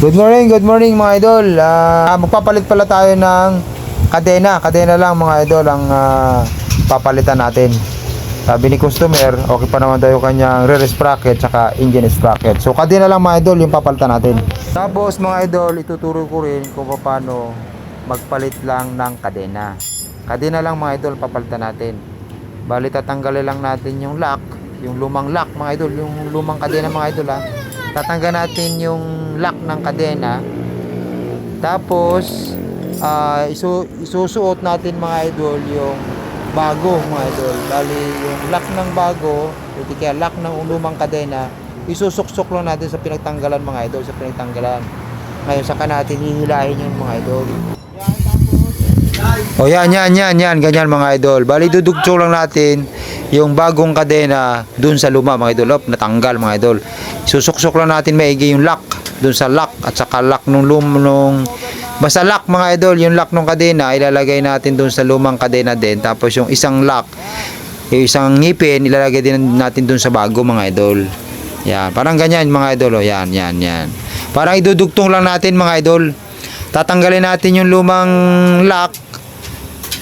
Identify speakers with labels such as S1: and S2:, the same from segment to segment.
S1: Good morning, good morning mga idol. Ah, magpapalit pala tayo ng kadena. Kadena lang mga idol ang ah, papalitan natin. Sabi ni customer, okay pa naman yung kanyang rear sprocket tsaka engine sprocket. So kadena lang mga idol yung papalitan natin. Tapos mga idol, ituturo ko rin kung paano magpalit lang ng kadena. Kadena lang mga idol papalitan natin. Bali tatanggalin lang natin yung lock, yung lumang lock mga idol, yung lumang kadena mga idol ha. Tatanggal natin yung lock ng kadena. Tapos ah, isu isusuot natin mga idol yung bago mga idol. Bali yung lock ng bago, pwede kaya lock ng lumang kadena, isusuksok lang natin sa pinagtanggalan mga idol, sa pinagtanggalan. Ngayon saka natin hihilahin yung mga idol. O yan, yan, yan, yan, ganyan mga idol. Bali, dudugtong lang natin yung bagong kadena dun sa luma mga idol. Op, natanggal mga idol. Susuksok lang natin maigi yung lock dun sa lock at saka lock nung lum nung basta lock mga idol yung lock nung kadena ilalagay natin dun sa lumang kadena din tapos yung isang lock yung isang ngipin ilalagay din natin dun sa bago mga idol yan parang ganyan mga idol oh. yan yan yan parang idudugtong lang natin mga idol tatanggalin natin yung lumang lock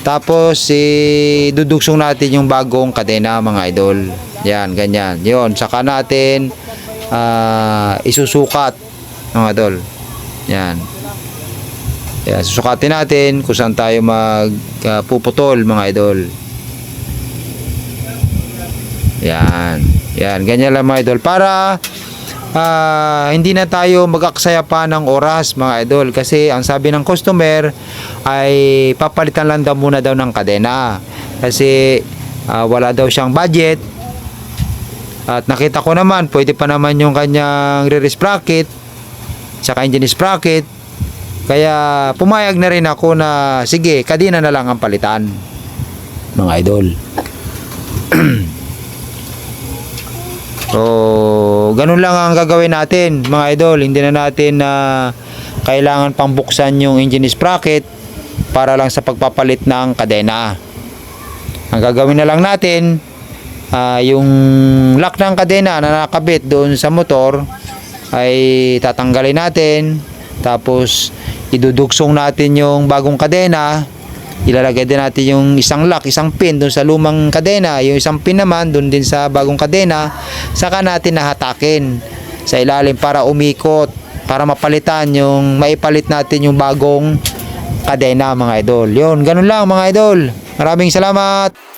S1: tapos eh, dudugsong natin yung bagong kadena mga idol. Yan, ganyan. Yon, saka natin ah, isusukat mga idol. Yan. Yan, susukatin natin kung saan tayo magpuputol mga idol. Yan. Yan, ganyan lang mga idol. Para ah, hindi na tayo mag-aksaya pa ng oras mga idol. Kasi ang sabi ng customer ay papalitan lang daw muna daw ng kadena. Kasi ah, wala daw siyang budget. At nakita ko naman pwede pa naman yung kanyang rear sprocket saka engine sprocket kaya pumayag na rin ako na sige kadena na lang ang palitan mga idol. So, ganun lang ang gagawin natin, mga idol. Hindi na natin na kailangan pang buksan yung engine sprocket para lang sa pagpapalit ng kadena. Ang gagawin na lang natin, ah, yung lock ng kadena na nakabit doon sa motor ay tatanggalin natin. Tapos, idudugsong natin yung bagong kadena ilalagay din natin yung isang lock, isang pin doon sa lumang kadena, yung isang pin naman doon din sa bagong kadena, saka natin nahatakin sa ilalim para umikot, para mapalitan yung maipalit natin yung bagong kadena mga idol. Yun, ganun lang mga idol. Maraming salamat.